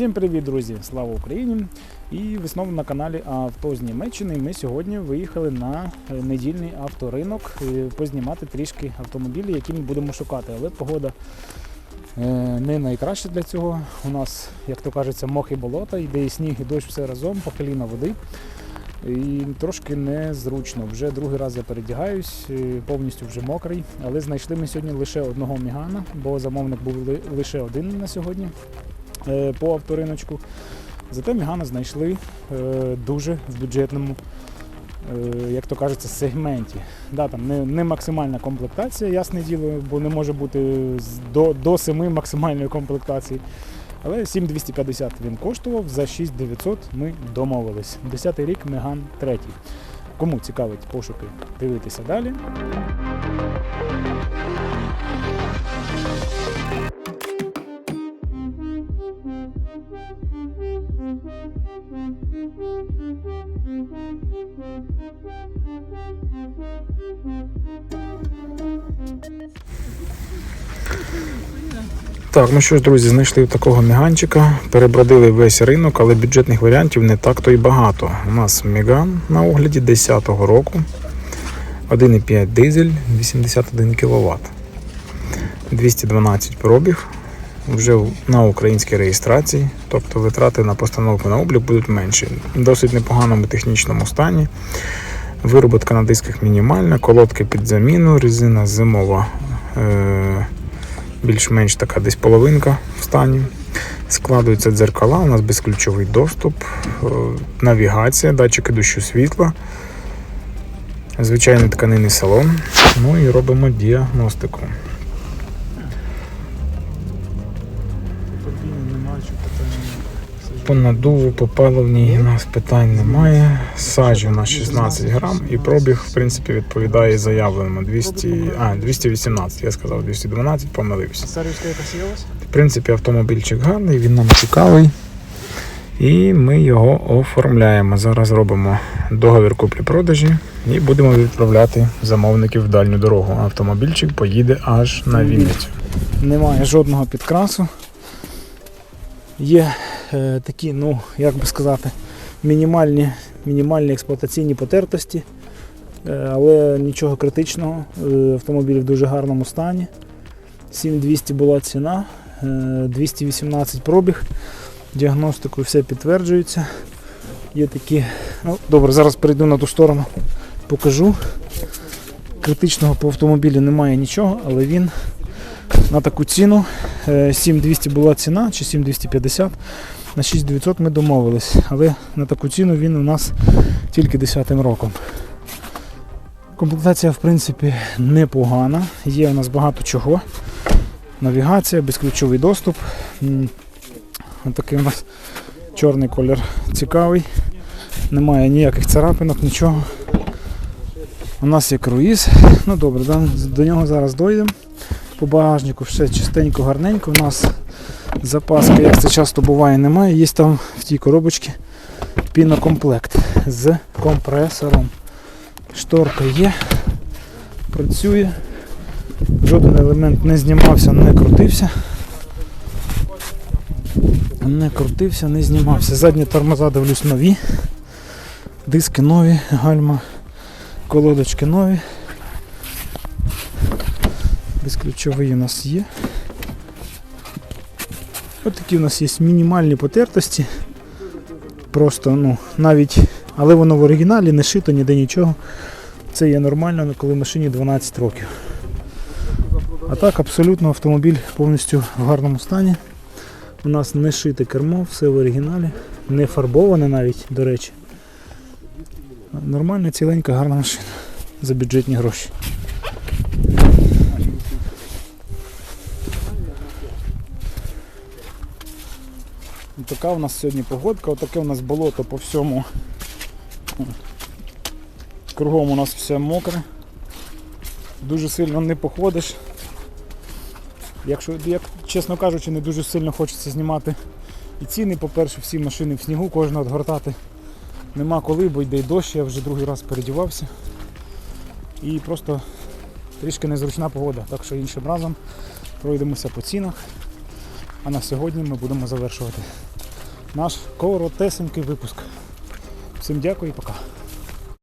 Всім привіт, друзі! Слава Україні! І ви знову на каналі Авто з Німеччини. Ми сьогодні виїхали на е, недільний авторинок е, познімати трішки автомобілів, які ми будемо шукати. Але погода е, не найкраща для цього. У нас, як то кажеться, мох і болота, йде і сніг, і дощ все разом, по коліна води. І трошки незручно. Вже другий раз я передягаюсь, повністю вже мокрий. Але знайшли ми сьогодні лише одного мігана, бо замовник був лише один на сьогодні по авториночку. Зате Мігана знайшли е, дуже в бюджетному, е, як то кажеться, сегменті. Да, там не, не максимальна комплектація, ясне діло, бо не може бути до, до 7 максимальної комплектації. Але 7250 він коштував, за 6900 ми домовились. 10 рік Меган 3. Кому цікавить пошуки, дивитися далі. Так, ну що ж, друзі, знайшли такого міганчика, перебродили весь ринок, але бюджетних варіантів не так то й багато. У нас Міган на огляді 10-го року, 1,5 дизель, 81 кВт, 212 пробіг, вже на українській реєстрації, тобто витрати на постановку на облік будуть менші. В досить непоганому технічному стані. Вироботка на дисках мінімальна, колодки під заміну, резина зимова. Е- більш-менш така десь половинка в стані. Складуються дзеркала, у нас безключовий доступ, е, навігація, датчики дощу світла, звичайний тканинний салон. Ну і робимо діагностику. По надуву, по паливній у нас питань немає. Саджі у нас 16 грам і пробіг, в принципі, відповідає заявленому 200, а, 218, я сказав 212, помилився. В принципі, автомобільчик гарний, він нам цікавий. І ми його оформляємо. Зараз робимо договір куплі-продажі і будемо відправляти замовників в дальню дорогу. Автомобільчик поїде аж на Вінницю. Немає жодного підкрасу. Є е, такі, ну, як би сказати, мінімальні, мінімальні експлуатаційні потертості, е, але нічого критичного. Е, автомобіль в дуже гарному стані. 7200 була ціна. Е, 218 пробіг. Діагностикою все підтверджується. Є такі. Ну, добре, зараз перейду на ту сторону, покажу. Критичного по автомобілі немає нічого, але він на таку ціну. е, 7200 була ціна чи 7250. На 6900 ми домовились, але на таку ціну він у нас тільки 10 роком. Комплектація, в принципі, непогана. Є у нас багато чого. Навігація, безключовий доступ. М, Отакий у нас чорний колір цікавий. Немає ніяких царапинок, нічого. У нас є круїз. Ну добре, до нього зараз дойдемо. По багажнику все чистенько, гарненько. У нас запаски, як це часто буває, немає. Є там в тій коробочці пінокомплект з компресором. Шторка є, працює. Жоден елемент не знімався, не крутився. Не крутився, не знімався. Задні тормоза дивлюсь нові. Диски нові, гальма, колодочки нові. Безключовий у нас є. Ось такі у нас є мінімальні потертості. Просто, ну, навіть, але воно в оригіналі, не шито, ніде нічого. Це є нормально, коли машині 12 років. А так, абсолютно автомобіль повністю в гарному стані. У нас не шите кермо, все в оригіналі, не фарбоване навіть, до речі. Нормальна, ціленька, гарна машина за бюджетні гроші. Така у нас сьогодні погодка, отаке у нас болото по всьому. Кругом у нас все мокре. Дуже сильно не походиш. Якщо, як, чесно кажучи, не дуже сильно хочеться знімати і ціни, по-перше, всі машини в снігу, кожна отгортати нема коли, бо йде й дощ, я вже другий раз передівався. І просто трішки незручна погода, так що іншим разом пройдемося по цінах. А на сьогодні ми будемо завершувати. наш коротесенький випуск. Всім дякую і пока.